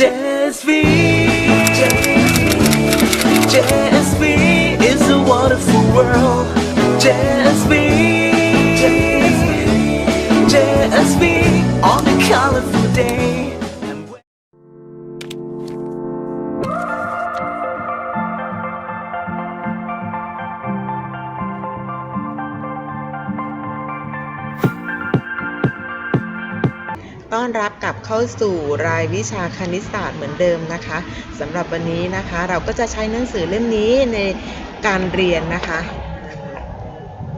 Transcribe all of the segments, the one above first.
JSV, JSV is a wonderful world. JSV, JSV on a colorful day. And when- ต้อนรับกลับ บ เข้าสู่รายวิชาคณิตศาสตร์เหมือนเดิมนะคะสำหรับวันนี้นะคะ เราก็จะใช้หนังสือเล่มนี้ในการเรียนนะคะ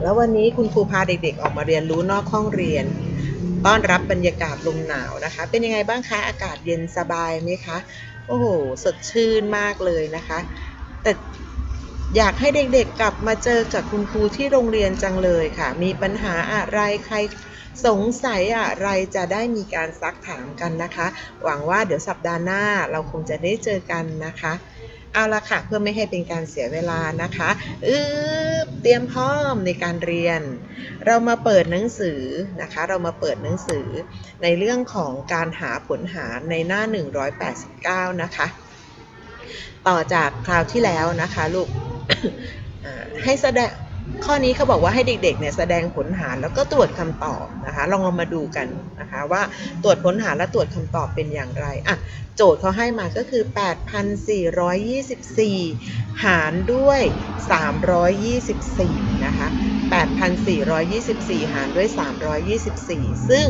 แล้ววันนี้คุณครูพาเด็กๆ ออกมาเรียนรู้นอกห้องเรียน ต้อนรับบรรยากาศลมหนาวนะคะ เป็นยังไงบ้างคะอากาศเย็นสบายไหมคะโอ้โหสดชื่นมากเลยนะคะ แต่ อยากให้เด็กๆกลับมาเจอกับคุณครูที่โรงเรียนจังเลยค่ะ มีปัญหาอะไรใครสงสัยอะไรจะได้มีการซักถามกันนะคะ หวังว่าเดี๋ยวสัปดาห์หน้าเราคงจะได้เจอกันนะคะ เอาละค่ะเพื่อไม่ให้เป็นการเสียเวลานะคะอืบเตรียมพร้อมในการเรียน เรามาเปิดหนังสือนะคะ เรามาเปิดหนังสือในเรื่องของการหาผลหารในหน้า 189 นะคะ ต่อจากคราวที่แล้วนะคะลูก ให้แสดงข้อนี้เขาบอกว่าให้เด็กๆเนี่ยแสดงผลหารแล้วก็ตรวจคำตอบนะคะลองเรามาดูกันนะคะว่าตรวจผลหารและตรวจคำตอบเป็นอย่างไรอะ โจทย์เขาให้มาก็คือ 8,424 หารด้วย 324 นะคะ 8,424 หารด้วย 324 ซึ่ง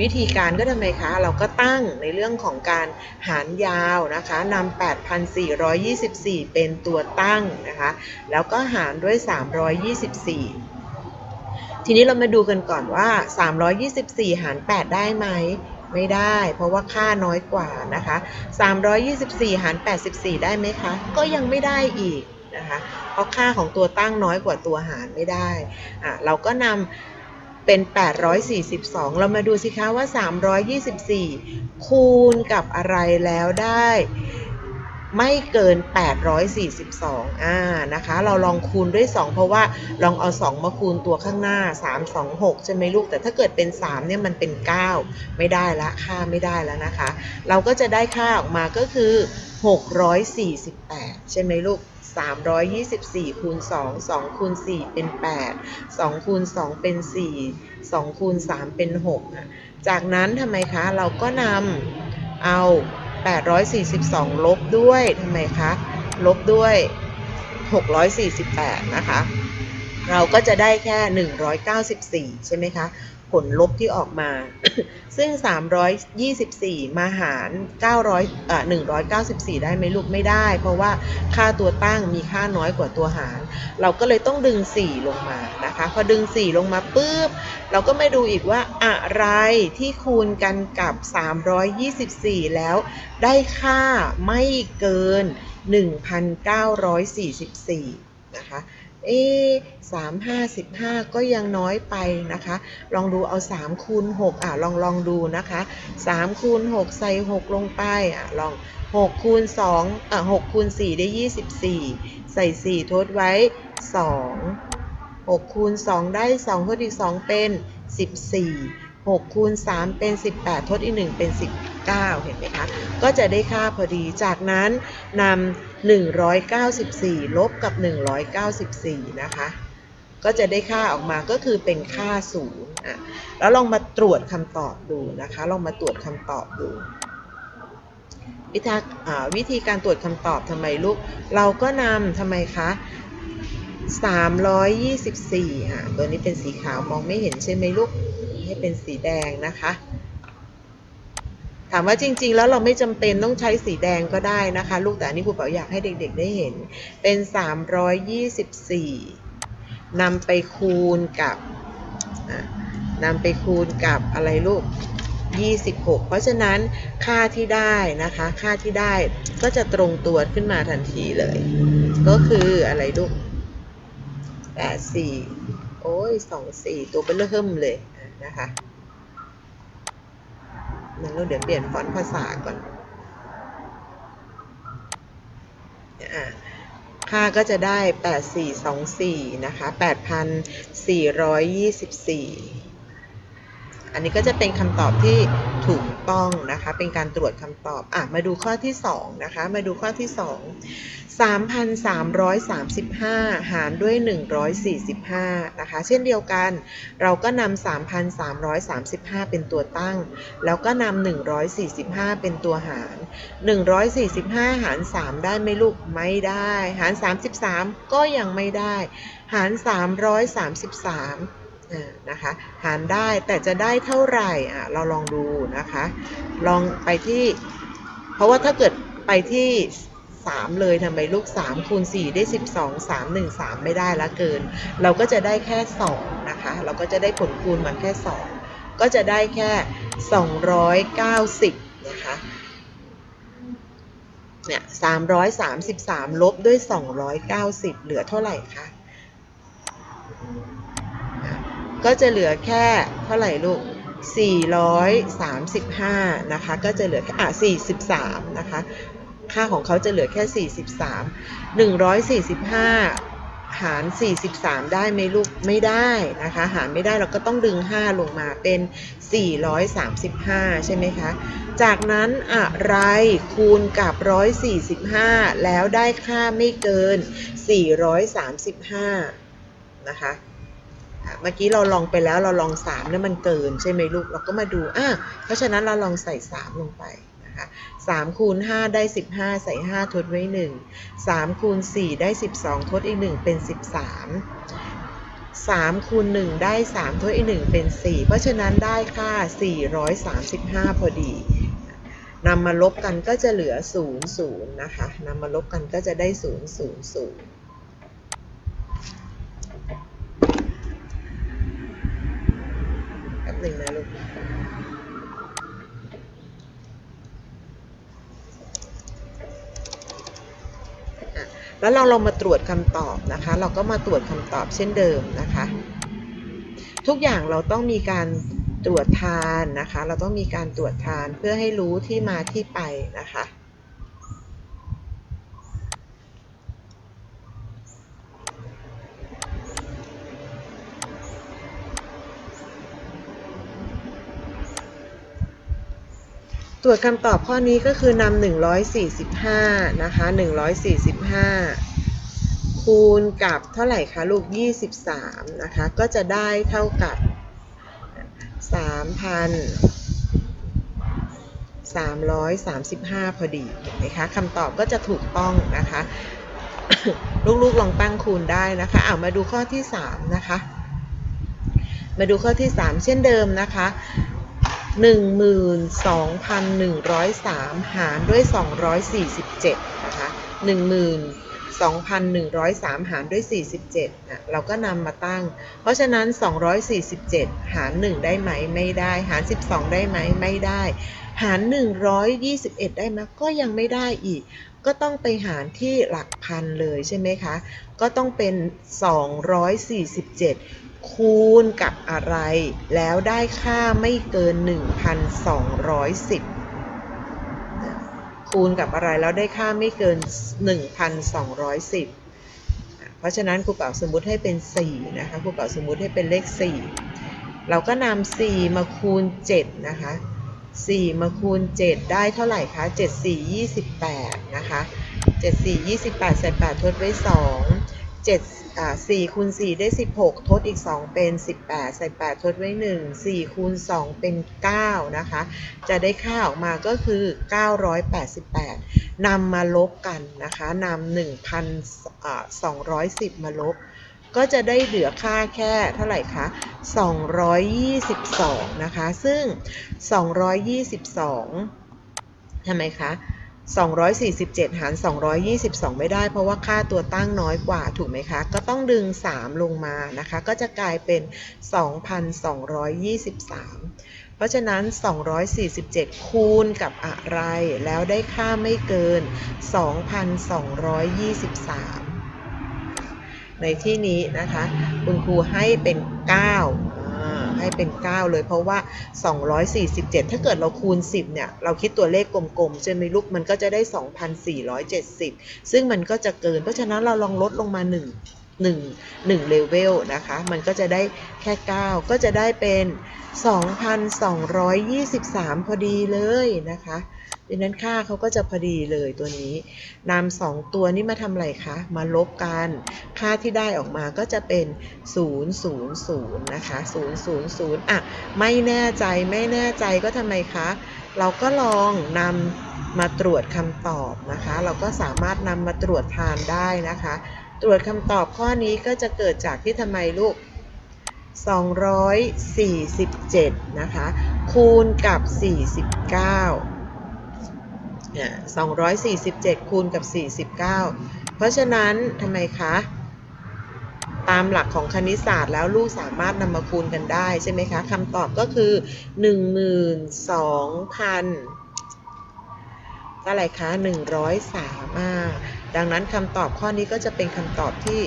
วิธีการก็ทำไมคะ เราก็ตั้งในเรื่องของการหารยาวนะคะนำ8,424 เป็นตัวตั้งนะคะ แล้วก็หารด้วย 324 ทีนี้เรามาดูกันก่อนว่า 324 หาร 8 ได้ไหม ไม่ได้ เพราะว่าค่าน้อยกว่านะคะ 324 หาร 84 ได้ไหมคะ ก็ยังไม่ได้อีกนะคะเพราะค่าของตัวตั้งน้อยกว่าตัวหารไม่ได้อะเราก็นำเป็น 842 เรามาดูสิคะว่า 324 คูณกับอะไรแล้วได้ ไม่เกิน 842อ่านะคะ เราลองคูณด้วย 2 เพราะว่าลองเอา 2 มาคูณตัวข้างหน้า 3 2 6 ใช่ไหมลูก แต่ถ้าเกิดเป็น 3 เนี่ยมันเป็น 9 ไม่ได้ละค่าไม่ได้แล้วนะคะ เราก็จะได้ค่าออกมาก็คือ 648 ใช่ไหมลูก324คูณ2 2คูณ4เป็น 8 2คูณ2เป็น 4 2คูณ3เป็น6จากนั้นทำไมคะ เราก็นำเอา 842 ลบด้วยทำไมคะ ลบด้วย 648 นะคะ เราก็จะได้แค่ 194 ใช่ไหมคะ ผลลบที่ออกมา ซึ่ง 324 มาหาร 900เอ่อ194 ได้ไหมลูกไม่ได้ เพราะว่าค่าตัวตั้งมีค่าน้อยกว่าตัวหาร เราก็เลยต้องดึง 4 ลงมานะคะ พอดึง 4 ลงมาปุ๊บ เราก็มาดูอีกว่าอะไรที่คูณกันกับ 324 แล้วได้ค่าไม่เกิน 1,944 นะคะ เอ๊สามห้าสิบห้าก็ยังน้อยไปนะคะ ลองดูเอาสามคูณหกอะลองลองดูนะคะสามคูณหกใส่หกลงไปอะลองหกคูณสองอะหกคูณสี่ได้ยี่สิบสี่ใส่สี่ทดไว้สองหกคูณสองได้สองทดอีกสองเป็นสิบสี่หกคูณสามเป็นสิบแปดทดอีกหนึ่งเป็นสิบเก้าเห็นไหมคะ ก็จะได้ค่าพอดีจากนั้นนำ 194 ลบกับ 194 นะคะ ก็จะได้ค่าออกมาก็คือเป็นค่าศูนย์อะแล้วลองมาตรวจคำตอบดูนะคะ ลองมาตรวจคำตอบดูวิธีวิธีการตรวจคำตอบทำไมลูก เราก็นำทำไมคะ 324 อะ ตัวนี้เป็นสีขาวมองไม่เห็นใช่ไหมลูก ให้เป็นสีแดงนะคะ ถามว่าจริง ๆ แล้วเราไม่จำเป็นต้องใช้สีแดงก็ได้นะคะ ลูกแต่อันนี้ครูเป๋าอยากให้เด็กๆได้เห็น เป็น 324นำไปคูณกับอะนำไปคูณกับอะไรลูก 26 เพราะฉะนั้นค่าที่ได้นะคะ ค่าที่ได้ก็จะตรงตัวขึ้นมาทันทีเลย ก็คืออะไรลูก 84 โอ้ย 24 ตัวเบลเริ่มเลยนะคะ งั้นเราเดี๋ยวเปลี่ยนฟอนต์ภาษาก่อนค่าก็จะได้ 8424 นะคะ 8,424 อันนี้ก็จะเป็นคำตอบที่ถูกต้องนะคะ เป็นการตรวจคำตอบอะมาดูข้อที่2นะคะ มาดูข้อที่ 2 3,335 หารด้วย 145 นะคะ เช่นเดียวกัน เราก็นำ3,335 เป็นตัวตั้ง แล้วก็นำ145 เป็นตัวหาร 145 หาร 3 ได้ไหมลูก ไม่ได้ หาร 33 ก็ยังไม่ได้ หาร 333อ่า นะคะหารได้แต่จะได้เท่าไหร่อะเราลองดูนะคะ ลองไปที่ เพราะว่าถ้าเกิดไปที่3เลยทำไมลูก3คูณ4ได้ 12 3 1 3 ไม่ได้ละเกิน เราก็จะได้แค่2นะคะ เราก็จะได้ผลคูณมาแค่ 2 ก็จะได้แค่ 290 นะคะเนี่ย333 ลบด้วย 290 เหลือเท่าไหร่คะ ก็จะเหลือแค่เท่าไหร่ลูก 435 นะคะ ก็จะเหลือแค่อะ43 นะคะ ค่าของเขาจะเหลือแค่ 43 145 หาร 43 ได้ไหมลูก ไม่ได้นะคะ หารไม่ได้เราก็ต้องดึง 5 ลงมาเป็น 435 ใช่ไหมคะ จากนั้นอะไรคูณกับ 145 แล้วได้ค่าไม่เกิน 435 นะคะอะ เมื่อกี้เราลองไปแล้วเราลอง3แล้วมันเกินใช่ไหมลูกเราก็มาดูอะเพราะฉะนั้นเราลองใส่ 3 ลงไปนะคะ3คูณ5ได้ 15 ใส่ 5 ทดไว้ 1 3คูณ4ได้ 12 ทดอีก 1 เป็น 13 3คูณ1ได้ 3ทดอีก 1 เป็น 4 เพราะฉะนั้นได้ค่า 435 พอดีนำมาลบกันก็จะเหลือ 0 0 นะคะนำมาลบกันก็จะได้ 0 0 0 แป๊บ หนึ่งนะลูกแล้วเราลองมาตรวจคำตอบนะคะ เราก็มาตรวจคำตอบเช่นเดิมนะคะ ทุกอย่างเราต้องมีการตรวจทานนะคะ เราต้องมีการตรวจทานเพื่อให้รู้ที่มาที่ไปนะคะ รวจคำตอบข้อนี้ก็คือนำ145 นะคะ 145 คูณกับเท่าไหร่คะลูก 23 นะคะ ก็จะได้เท่ากับ 3,335 พอดีเห็นไหมคะคำตอบก็จะถูกต้องนะคะ ลูกๆลองตั้งคูณได้นะคะเอามาดูข้อที่ 3 นะคะ มาดูข้อที่ 3 เช่นเดิมนะคะ 12,103 หารด้วย 247 นะคะ12,103 หารด้วย 47นะเราก็นำมาตั้ง เพราะฉะนั้น 247 หาร 1 ได้ไหม ไม่ได้ หาร 12 ได้ไหม ไม่ได้ หาร 121 ได้ไหมก็ยังไม่ได้อีก ก็ต้องไปหารที่หลักพันเลยใช่ไหมคะ ก็ต้องเป็น 247 คูณกับอะไร แล้วได้ค่าไม่เกิน 1,210 คูณกับอะไรแล้วได้ค่าไม่เกิน 1,210 เพราะฉะนั้นครูเป๋าสมมุติให้เป็น 4 นะคะครูเป๋าสมมุติให้เป็นเลข 4 เราก็นำ4มาคูณ 7 นะคะ 4 มาคูณ 7 ได้เท่าไหร่คะ 7 4 28 นะคะ 7 4 28 ใส่8ทดไว้ 2 7อ่า4คูณ4ได้ 16 ทดอีก 2 เป็น 18 ใส่ 8 ทดไว้ 1 4คูณ2เป็น 9 นะคะ จะได้ค่าออกมาก็คือ 988นำมาลบกันนะคะนำ1,210 มาลบ ก็จะได้เหลือค่าแค่เท่าไหร่คะ 222 นะคะ ซึ่ง 222ทำไมคะ 247 หาร 222 ไม่ได้ เพราะว่าค่าตัวตั้งน้อยกว่าถูกไหมคะ ก็ต้องดึง 3 ลงมานะคะ ก็จะกลายเป็น 2,223 เพราะฉะนั้น 247 คูณกับอะไร แล้วได้ค่าไม่เกิน 2,223 ในที่นี้นะคะ คุณครูให้เป็น9อ่า ให้เป็น 9 เลย เพราะว่า 247 ถ้าเกิดเราคูณ 10 เนี่ย เราคิดตัวเลขกลมๆใช่ไหมลูก มันก็จะได้ 2,470 ซึ่งมันก็จะเกิน เพราะฉะนั้นเราลองลดลงมา 1 1 1เลเวลนะคะ มันก็จะได้แค่ 9 ก็จะได้เป็น 2,223 พอดีเลยนะคะดังนั้นค่าเขาก็จะพอดีเลยตัวนี้นำสองตัวนี้มาทำอะไรคะ มาลบกัน ค่าที่ได้ออกมาก็จะเป็น 000 นะคะ000อะ ไม่แน่ใจไม่แน่ใจก็ทำไมคะ เราก็ลองนำมาตรวจคำตอบนะคะ เราก็สามารถนำมาตรวจทานได้นะคะ ตรวจคำตอบข้อนี้ก็จะเกิดจากที่ทำไมลูก 247 นะคะ คูณกับ 49เนี่ย247 คูณกับ 49 เพราะฉะนั้นทำไมคะ ตามหลักของคณิตศาสตร์แล้วลูกสามารถนำมาคูณกันได้ใช่ไหมคะคำตอบก็คือ 12,000เท่าไหร่คะ 103อ่า ดังนั้นคำตอบข้อนี้ก็จะเป็นคำตอบที่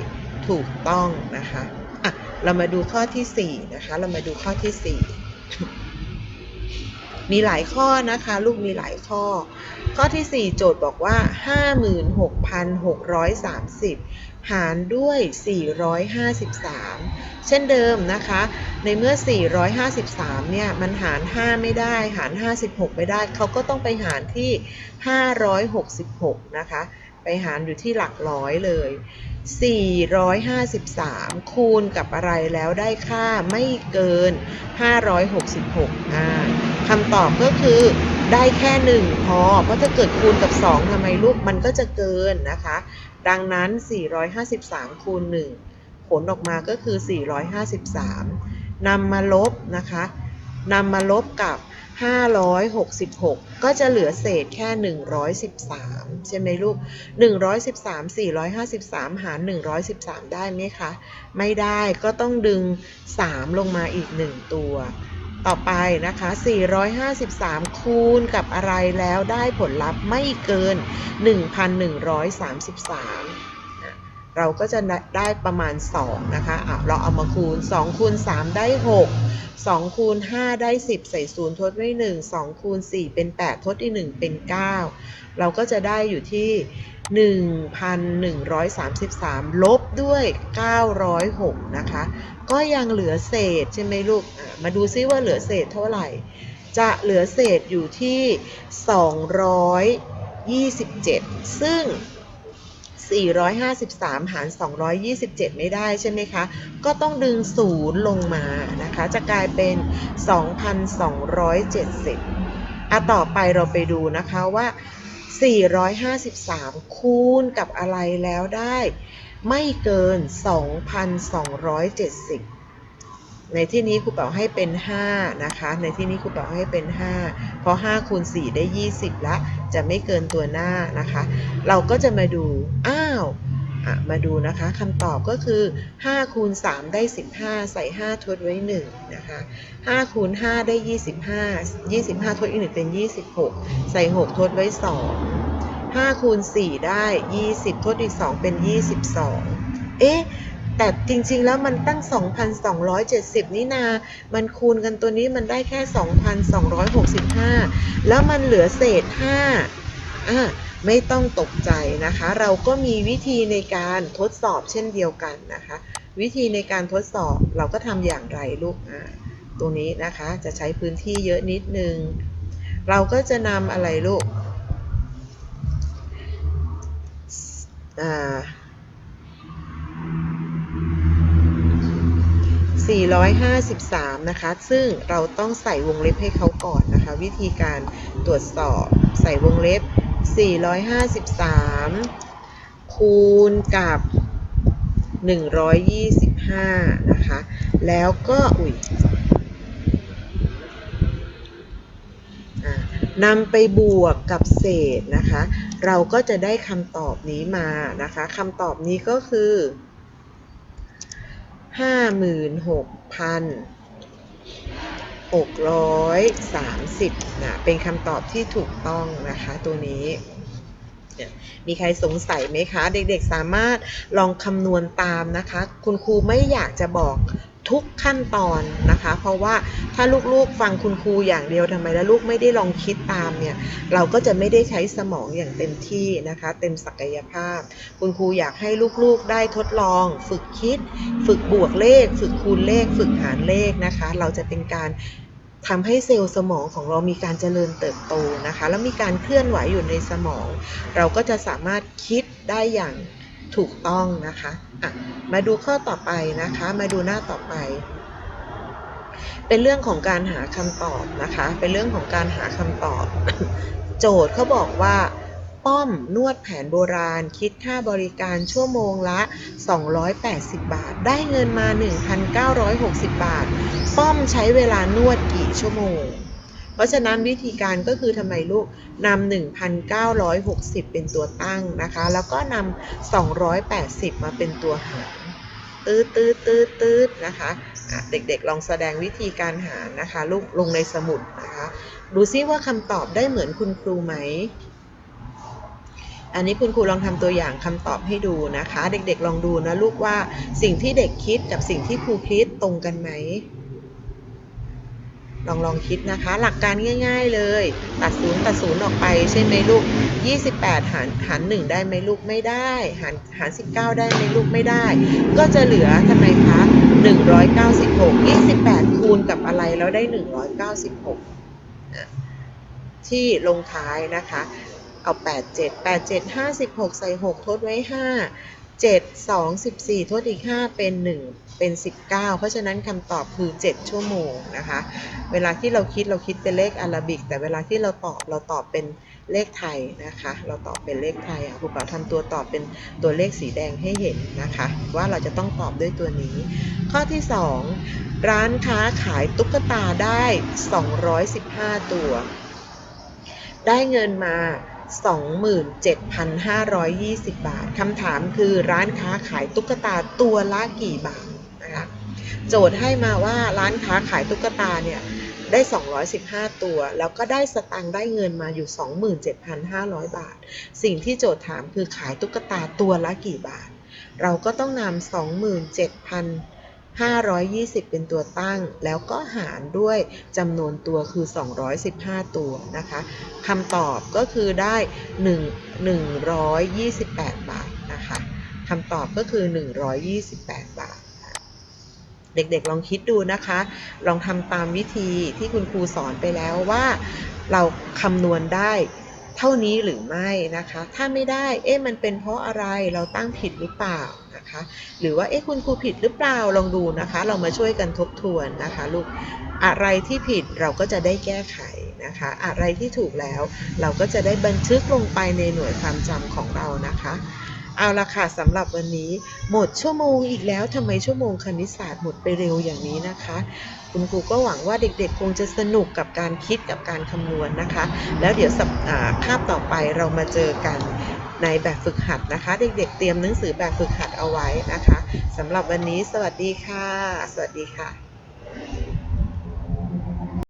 ถูกต้องนะคะอะเรามาดูข้อที่4นะคะ เรามาดูข้อที่ 4 มีหลายข้อนะคะ ลูกมีหลายข้อ ข้อที่ 4 โจทย์บอกว่า 56,630 หารด้วย 453 เช่นเดิมนะคะ ในเมื่อ 453 เนี่ย มันหาร 5 ไม่ได้ หาร 56 ไม่ได้ เขาก็ต้องไปหารที่ 566 นะคะ ไปหารอยู่ที่หลักร้อยเลย 453 คูณกับอะไรแล้วได้ค่าไม่เกิน 566อ่าคำตอบก็คือได้แค่ 1 พอ เพราะถ้าเกิดคูณกับ 2ทำไมลูกมันก็จะเกินนะคะ ดังนั้น 453 คูณ 1 ผลออกมาก็คือ 453นำมาลบนะคะนำมาลบกับ 566 ก็จะเหลือเศษแค่ 113 ใช่ไหมลูก 113 453 หาร 113 ได้ไหมคะ ไม่ได้ก็ต้องดึง 3 ลงมาอีก 1 ตัว ต่อไปนะคะ 453 คูณกับอะไรแล้วได้ผลลัพธ์ไม่เกิน 1,133 เราก็จะได้ประมาณ 2 นะคะะเราเอามาคูณ 2 คูณ 3 ได้ 6 2 คูณ 5 ได้ 10 ใส่ศูนย์ทดไว้ 1 2 คูณ 4 เป็น 8 ทดอีก 1 เป็น 9 เราก็จะได้อยู่ที่ 1,133 ลบด้วย 906 นะคะ ก็ยังเหลือเศษใช่ไหมลูก มาดูซิว่าเหลือเศษเท่าไหร่ จะเหลือเศษอยู่ที่ 227 ซึ่ง 453 หาร 227 ไม่ได้ใช่ไหมคะ ก็ต้องดึงศูนย์ลงมานะคะ จะกลายเป็น 2,270อะต่อไปเราไปดูนะคะว่า 453 คูณกับอะไรแล้วได้ ไม่เกิน 2,270 ในที่นี้ครูเป๋าให้เป็น 5 นะคะ ในที่นี้ครูเป๋าให้เป็น 5 เพราะ5คูณ4ได้ 20ละจะไม่เกินตัวหน้านะคะ เราก็จะมาดู อ้าวมาดูนะคะคำตอบก็คือ 5 คูณ 3 ได้ 15 ใส่ 5 ทดไว้ 1 นะคะ 5 คูณ 5 ได้ 25 25 ทดอีก 1 เป็น 26 ใส่ 6 ทดไว้ 2 5 คูณ 4 ได้ 20 ทดอีก 2 เป็น 22 เอ๊ะ แต่จริงๆแล้วมันตั้ง 2,270 นี่นา มันคูณกันตัวนี้มันได้แค่ 2,265 แล้วมันเหลือเศษ 5 อะไม่ต้องตกใจนะคะ เราก็มีวิธีในการทดสอบเช่นเดียวกันนะคะ วิธีในการทดสอบเราก็ทำอย่างไรลูกอ่าตรงนี้นะคะจะใช้พื้นที่เยอะนิดนึง เราก็จะนำอะไรลูกอ่า 453 นะคะ ซึ่งเราต้องใส่วงเล็บให้เขาก่อนนะคะ วิธีการตรวจสอบใส่วงเล็บ 453 คูณกับ 125 นะคะ แล้วก็อุ้ยนำไปบวกกับเศษนะคะ เราก็จะได้คำตอบนี้มานะคะคำตอบนี้ก็คือ ห้าหมื่นหกพันหกร้อยสามสิบนะเป็นคำตอบที่ถูกต้องนะคะตัวนี้มีใครสงสัยไหมคะ เด็กๆสามารถลองคำนวณตามนะคะ คุณครูไม่อยากจะบอก ทุกขั้นตอนนะคะ เพราะว่าถ้าลูกๆฟังคุณครูอย่างเดียวทำไมแล้วลูกไม่ได้ลองคิดตามเนี่ยเราก็จะไม่ได้ใช้สมองอย่างเต็มที่นะคะ เต็มศักยภาพ คุณครูอยากให้ลูกๆได้ทดลอง ฝึกคิด ฝึกบวกเลข ฝึกคูณเลข ฝึกหารเลขนะคะ เราจะเป็นการทำให้เซลล์สมองของเรามีการเจริญเติบโตนะคะ แล้วมีการเคลื่อนไหวอยู่ในสมอง เราก็จะสามารถคิดได้อย่าง ถูกต้องนะคะะมาดูข้อต่อไปนะคะ มาดูหน้าต่อไป เป็นเรื่องของการหาคำตอบนะคะ เป็นเรื่องของการหาคำตอบ โจทย์เขาบอกว่า ป้อมนวดแผนโบราณ คิดค่าบริการชั่วโมงละ 280 บาท ได้เงินมา 1,960 บาท ป้อมใช้เวลานวดกี่ชั่วโมง เพราะฉะนั้นวิธีการก็คือทำไมลูกนำ1,960 เป็นตัวตั้งนะคะ แล้วก็นำ280 มาเป็นตัวหารตืดตืดตืดตืดนะคะะเด็กๆ ลองแสดงวิธีการหารนะคะ ลูกลงในสมุดนะคะ ดูซิว่าคำตอบได้เหมือนคุณครูไหม อันนี้คุณครูลองทำตัวอย่างคำตอบให้ดูนะคะ เด็กๆ ลองดูนะลูกว่าสิ่งที่เด็กคิดกับสิ่งที่ครูคิดตรงกันไหม ลองลองคิดนะคะ หลักการง่าย ๆเลย ตัดศูนย์ตัดศูนย์ออกไปใช่ไหมลูก 28 หารหาร1ได้ไหมลูกไม่ได้หารหาร19 ได้ไหมลูกไม่ได้ ก็จะเหลือทำไมคะ196 28 คูณกับอะไรแล้วได้ 196อะที่ลงท้ายนะคะ เอา 8 7 8 7 56 ใส่ 6 ทดไว้ 5 7 2 14ทดอีก 5 เป็น 1 เป็น 19 เพราะฉะนั้นคำตอบคือ 7 ชั่วโมงนะคะ เวลาที่เราคิดเราคิดเป็นเลขอารบิก แต่เวลาที่เราตอบเราตอบเป็นเลขไทยนะคะ เราตอบเป็นเลขไทยอะครูเป๋าทำตัวตอบเป็นตัวเลขสีแดงให้เห็นนะคะ ว่าเราจะต้องตอบด้วยตัวนี้ ข้อที่ 2 ร้านค้าขายตุ๊กตาได้ 215 ตัว ได้เงินมา 27,520 บาท คำถามคือร้านค้าขายตุ๊กตาตัวละกี่บาทนะคะโจทย์ให้มาว่าร้านค้าขายตุ๊กตาเนี่ยได้ 215 ตัว แล้วก็ได้สตังค์ได้เงินมาอยู่ 27,500 บาท สิ่งที่โจทย์ถามคือขายตุ๊กตาตัวละกี่บาท เราก็ต้องนำ 520 เป็นตัวตั้ง แล้วก็หารด้วยจำนวนตัวคือ 215 ตัวนะคะคำตอบก็คือได้ 1 128 บาทนะคะคำตอบก็คือ 128 บาทเด็กๆ ลองคิดดูนะคะ ลองทำตามวิธีที่คุณครูสอนไปแล้วว่า เราคำนวณได้เท่านี้หรือไม่นะคะ ถ้าไม่ได้ เอ๊ะ มันเป็นเพราะอะไร เราตั้งผิดหรือเปล่า นะคะ หรือว่าเอ๊ะคุณครูผิดหรือเปล่าลองดูนะคะ เรามาช่วยกันทบทวนนะคะลูกอะไรที่ผิดเราก็จะได้แก้ไขนะคะ อะไรที่ถูกแล้วเราก็จะได้บันทึกลงไปในหน่วยความจำของเรานะคะเอาละค่ะสำหรับวันนี้ หมดชั่วโมงอีกแล้วทำไมชั่วโมงคณิตศาสตร์หมดไปเร็วอย่างนี้นะคะ คุณครูก็หวังว่าเด็กๆ คงจะสนุกกับการคิดกับการคำนวณนะคะ แล้วเดี๋ยวสัปคาบต่อไปเรามาเจอกัน ในแบบฝึกหัดนะคะ เด็กๆ เตรียมหนังสือแบบฝึกหัดเอาไว้นะคะสำหรับวันนี้สวัสดีค่ะ สวัสดีค่ะ